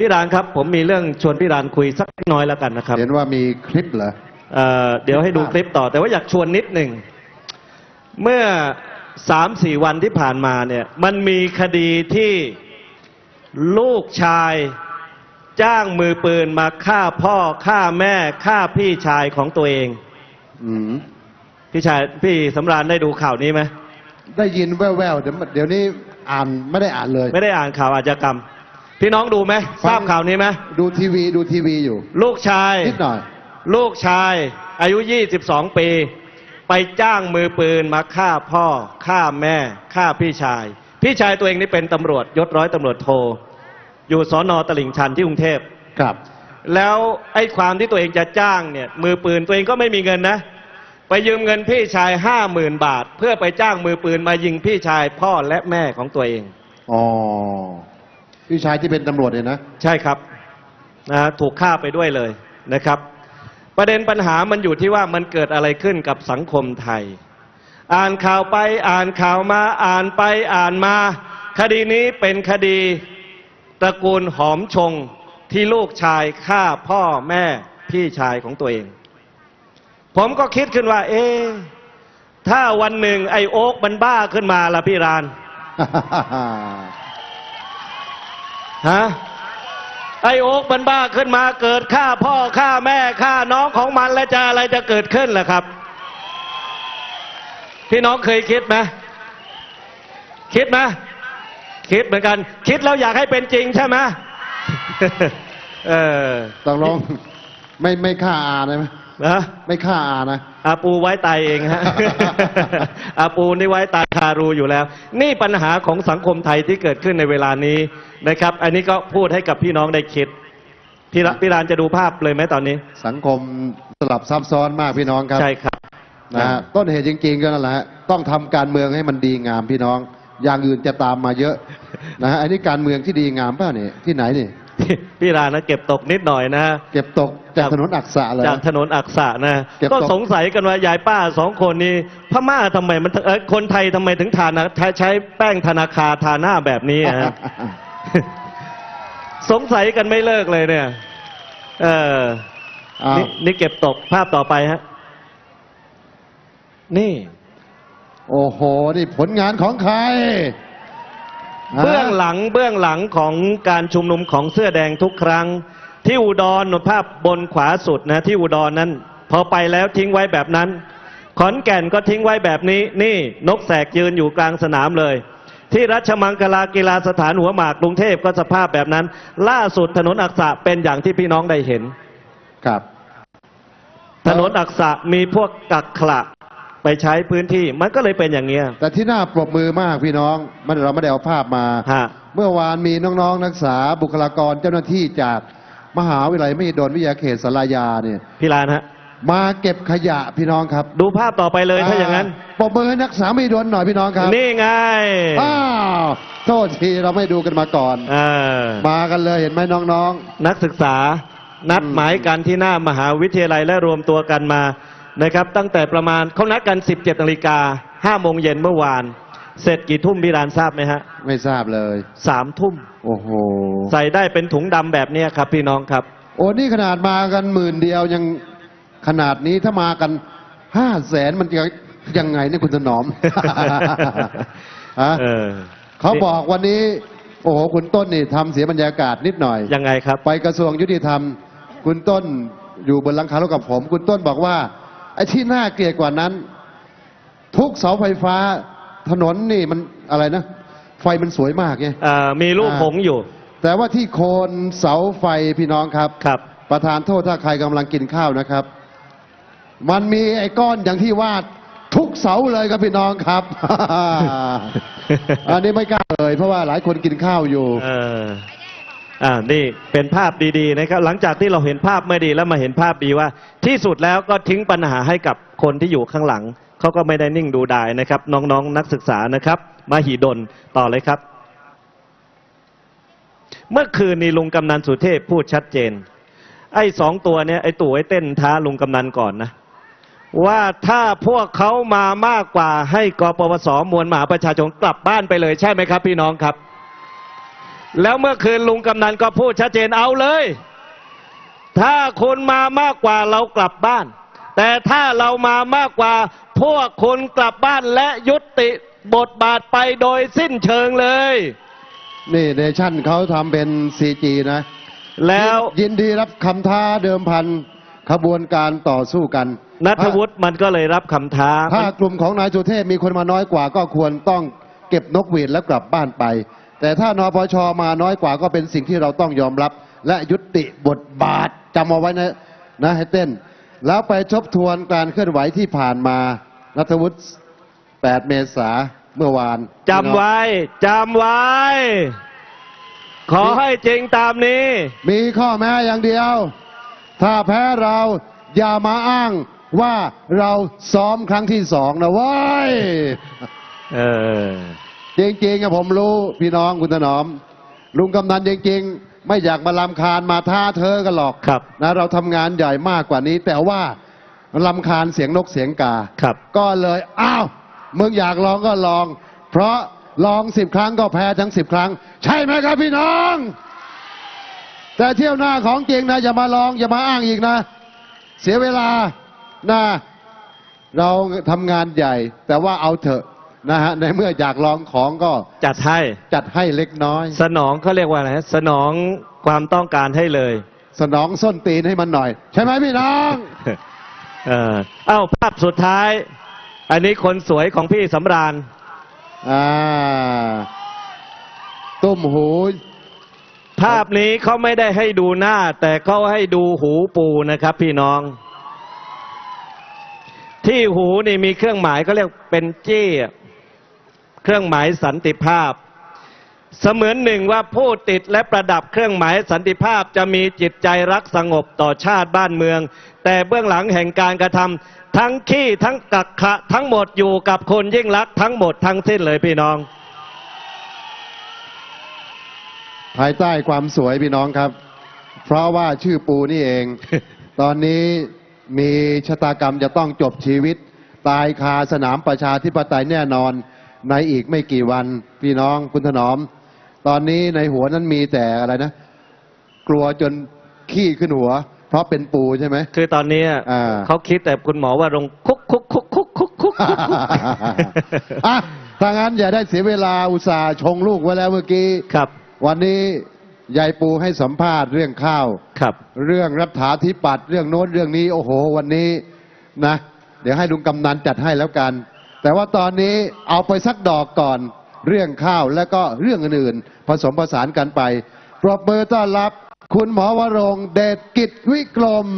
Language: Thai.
พี่รานครับ ผมมีเรื่องชวนพี่รานคุยสักเล็กน้อยแล้วกันนะครับเห็นว่ามีคลิปเหรอเอ่อเดี๋ยวให้ดูคลิปต่อ แต่ว่าอยากชวนนิดหนึ่งเมื่อสามสี่วันที่ผ่านมาเนี่ย มันมีคดีที่ลูกชายจ้างมือปืนมาฆ่าพ่อฆ่าแม่ฆ่าพี่ชายของตัวเองอืมพี่ชายพี่สำราญได้ดูข่าวนี้ไหมได้ยินแว่วๆเดี๋ยวเดี๋ยวนี้อ่านไม่ได้อ่านเลย ไม่ได้อ่านข่าวอาชญากรรม พี่น้องดูไหมทราบข่าวนี้ไหมดูทีวีดูทีวีอยู่ ลูกชายนิดหน่อย ลูกชายอายุ 22 ปี ไปจ้างมือปืนมาฆ่าพ่อฆ่าแม่ฆ่าพี่ชาย พี่ชายตัวเองนี่เป็นตำรวจยศร้อยตำรวจโท อยู่สอนอตลิ่งชันที่กรุงเทพครับ แล้วไอ้ความที่ตัวเองจะจ้างเนี่ย มือปืนตัวเองก็ไม่มีเงินนะ ไปยืมเงินพี่ชายห้าหมื่นบาท เพื่อไปจ้างมือปืนมายิงพี่ชายพ่อและแม่ของตัวเองอ๋อ พี่ชายที่เป็นตำรวจเนี่ยนะ ใช่ครับนะฮะถูกฆ่าไปด้วยเลยนะครับ ประเด็นปัญหามันอยู่ที่ว่ามันเกิดอะไรขึ้นกับสังคมไทย อ่านข่าวไปอ่านข่าวมาอ่านไปอ่านมา คดีนี้เป็นคดีตระกูลหอมชงที่ลูกชายฆ่าพ่อแม่พี่ชายของตัวเอง ผมก็คิดขึ้นว่า เอ๊ะถ้าวันหนึ่งไอ้โอ๊กมันบ้าขึ้นมาล่ะพี่ราน ฮะไอโอ๊กมันบ้าขึ้นมาเกิดฆ่าพ่อฆ่าแม่ฆ่าน้องของมันแล้วจะอะไรจะเกิดขึ้นล่ะครับ พี่น้องเคยคิดไหมคิดไหมคิดเหมือนกัน คิดแล้วอยากให้เป็นจริงใช่ไหมเออต้องลองไม่ไม่ฆ่าอาได้ไหม นะไม่ฆ่าอานะอาปูไว้ตายเองฮะ อาปูนี่ไว้ตายคารูอยู่แล้ว นี่ปัญหาของสังคมไทยที่เกิดขึ้นในเวลานี้นะครับ อันนี้ก็พูดให้กับพี่น้องได้คิดพี่ละพี่รานจะดูภาพเลยไหมตอนนี้ สังคมสลับซับซ้อนมากพี่น้องครับใช่ครับนะฮะต้นเหตุจริงๆก็นั่นแหละฮะต้องทำการเมืองให้มันดีงามพี่น้อง อย่างอื่นจะตามมาเยอะนะฮะอันนี้การเมืองที่ดีงามเปล่าเนี่ยที่ไหนนี่ พี่พี่รานนะเก็บตกนิดหน่อยนะฮะ เก็บตกจากถนนอักษะเลย จากถนนอักษะนะ เก็บตก ก็สงสัยกันว่ายายป้าสองคนนี้พม่าทำไมมันเอ่อคนไทยทำไมถึงทานะใช้แป้งธนาคารทาหน้าแบบนี้อะฮะ สงสัยกันไม่เลิกเลยเนี่ย เอออ้าวนี่นี่เก็บตกภาพต่อไปฮะ นี่ โอ้โห นี่ผลงานของใคร เบื้องหลังเบื้องหลังของการชุมนุมของเสื้อแดงทุกครั้ง ที่อุดรนภาพบนขวาสุดนะที่อุดรนั้น พอไปแล้วทิ้งไว้แบบนั้น ขอนแก่นก็ทิ้งไว้แบบนี้ นี่นกแสกยืนอยู่กลางสนามเลย ที่รัชมังคลากีฬาสถานหัวหมากกรุงเทพก็สภาพแบบนั้น ล่าสุดถนนอักษะเป็นอย่างที่พี่น้องได้เห็นครับ ถนนอักษะมีพวกกักขระ ไปใช้พื้นที่มันก็เลยเป็นอย่างเงี้ย แต่ที่น่าปรบมือมากพี่น้องมันเราไม่ได้เอาภาพมา ฮะ เมื่อวานมีน้องๆนักศึกษาบุคลากรเจ้าหน้าที่จากมหาวิทยาลัยมหิดลวิทยาเขตสารยาเนี่ย พี่ลานฮะ มาเก็บขยะพี่น้องครับดูภาพต่อไปเลยถ้าอย่างนั้น ปรบมือให้นักศึกษามหิดลหน่อยพี่น้องครับนี่ไงอ้าวโทษทีเราไม่ดูกันมาก่อน เออมากันเลยเห็นไหมน้องนักศึกษานัดอืมหมายกันที่หน้ามหาวิทยาลัยและรวมตัวกันมา นะครับ ตั้งแต่ประมาณเขานัดกัน 17นาฬิกา5โมงเย็นเมื่อวาน เสร็จกี่ทุ่มพี่รานทราบไหมฮะๆไม่ทราบเลย สามทุ่ม โอ้โห ใส่ได้เป็นถุงดำแบบเนี้ยครับพี่น้องครับ โอ้นี่ขนาดมากันหมื่นเดียวยังขนาดนี้ถ้ามากันห้าแสนมันจะยังไงเนี่ยคุณถนอม ฮะเออเขาบอกวันนี้ โอ้โห คุณต้นนี่ทำเสียบรรยากาศนิดหน่อย ยังไงครับ ไปกระทรวงยุติธรรม คุณต้นอยู่บนหลังคารถกับผม คุณต้นบอกว่า ไอ้ที่น่าเกลียดกว่านั้น ทุกเสาไฟฟ้าถนนนี่มันอะไรนะ ไฟมันสวยมากไงเอ่อมีลูกอ่าผงอยู่ แต่ว่าที่โคนเสาไฟพี่น้องครับ ครับ ประธานโทษถ้าใครกำลังกินข้าวนะครับ มันมีไอ้ก้อนอย่างที่วาดทุกเสาเลยครับพี่น้องครับ อันนี้ไม่กล้าเลยเพราะว่าหลายคนกินข้าวอยู่ เออ อ่านี่เป็นภาพดีๆนะครับ หลังจากที่เราเห็นภาพไม่ดีแล้วมาเห็นภาพดีว่า ที่สุดแล้วก็ทิ้งปัญหาให้กับคนที่อยู่ข้างหลังเขาก็ไม่ได้นิ่งดูดายนะครับ น้องๆ นักศึกษานะครับมาหีดนต่อเลยครับ เมื่อคืนนี้ลุงกำนันสุเทพพูดชัดเจน ไอ้สองตัวเนี้ยไอ้ตู่ไอ้เต้นท้าลุงกำนันก่อนนะว่าถ้าพวกเขามามากกว่าให้กปปสมวลมหาประชาชนกลับบ้านไปเลยใช่ไหมครับ พี่น้องครับ แล้วเมื่อคืนลุงกำนันก็พูดชัดเจนเอาเลย ถ้าคุณมามากกว่าเรากลับบ้าน แต่ถ้าเรามามากกว่าพวกคุณกลับบ้านและยุติบทบาทไปโดยสิ้นเชิงเลย นี่เนชั่นเขาทำเป็นซีจีนะ แล้วยินดีรับคำท้าเดิมพันขบวนการต่อสู้กันนัทวุฒิมันก็เลยรับคำท้า ถ้ากลุ่มของนายสุเทพมีคนมาน้อยกว่าก็ควรต้องเก็บนกหวีดแล้วกลับบ้านไป แต่ถ้านปชมาน้อยกว่าก็เป็นสิ่งที่เราต้องยอมรับ และยุติบทบาทจำเอาไว้นะนะให้เต้น แล้วไปทบทวนการเคลื่อนไหวที่ผ่านมานัทวุฒิ 8 เมษาเมื่อวานจำไว้จำไว้ ขอให้จริงตามนี้ มีข้อแม้อย่างเดียว ถ้าแพ้เราอย่ามาอ้างว่าเราซ้อมครั้งที่สองนะเว้ยเออ จริงๆอะผมรู้พี่น้องคุณถนอม ลุงกำนันจริงๆ ไม่อยากมาลำคาญมาท้าเธอกันหรอกครับ นะเราทำงานใหญ่มากกว่านี้ แต่ว่าลำคาญเสียงนกเสียงกา ครับ ก็เลยอ้าวมึงอยากลองก็ลอง เพราะลองสิบครั้งก็แพ้ทั้งสิบครั้ง ใช่ไหมครับพี่น้อง แต่เที่ยวหน้าของจริงนะ อย่ามาลองอย่ามาอ้างอีกนะ เสียเวลานะเราทำงานใหญ่ แต่ว่าเอาเถอะ นะฮะในเมื่ออยากลองของก็จัดให้จัดให้เล็กน้อย สนองเขาเรียกว่าอะไรฮะสนองความต้องการให้เลย สนองส้นตีนให้มันหน่อย ใช่ไหมพี่น้อง เออเอ้าภาพสุดท้าย อันนี้คนสวยของพี่สำราญ อ่าตุ้มหู ภาพนี้เขาไม่ได้ให้ดูหน้า แต่เขาให้ดูหูปูนะครับ พี่น้อง ที่หูนี่มีเครื่องหมายเขาเรียกเป็นจี้อะ เครื่องหมายสันติภาพ เสมือนหนึ่งว่าผู้ติดและประดับเครื่องหมายสันติภาพจะมีจิตใจรักสงบต่อชาติบ้านเมือง แต่เบื้องหลังแห่งการกระทำทั้งขี้ทั้งกักขะทั้งหมดอยู่กับคนยิ่งรักษณ์ทั้งหมดทั้งสิ้นเลยพี่น้อง ภายใต้ความสวยพี่น้องครับ เพราะว่าชื่อปูนี่เอง ตอนนี้มีชะตากรรมจะต้องจบชีวิต ตายคาสนามประชาธิปไตยแน่นอน ในอีกไม่กี่วันพี่น้องคุณถนอม ตอนนี้ในหัวนั้นมีแต่อะไรนะ กลัวจนขี้ขึ้นหัว เพราะเป็นปูใช่ไหมคือตอนนี้อ่าเขาคิดแต่คุณหมอว่าลงคุกคุกคุกคุกคุกคุกคุกอะถ้างั้นอย่าได้เสียเวลาอุตส่าห์ชงลูกไว้แล้วเมื่อกี้ครับ วันนี้ยายปูให้สัมภาษณ์เรื่องข้าวครับ เรื่องรัฐาธิปัตย์เรื่องโน้นเรื่องนี้ โอ้โห วันนี้นะ เดี๋ยวให้ลุงกำนันจัดให้แล้วกัน แต่ว่าตอนนี้เอาไปสักดอกก่อนเรื่องข้าวแล้วก็เรื่องอื่นๆ ผสมผสานกันไป ปรบมือต้อนรับคุณหมอวรงเดชกิจวิกรม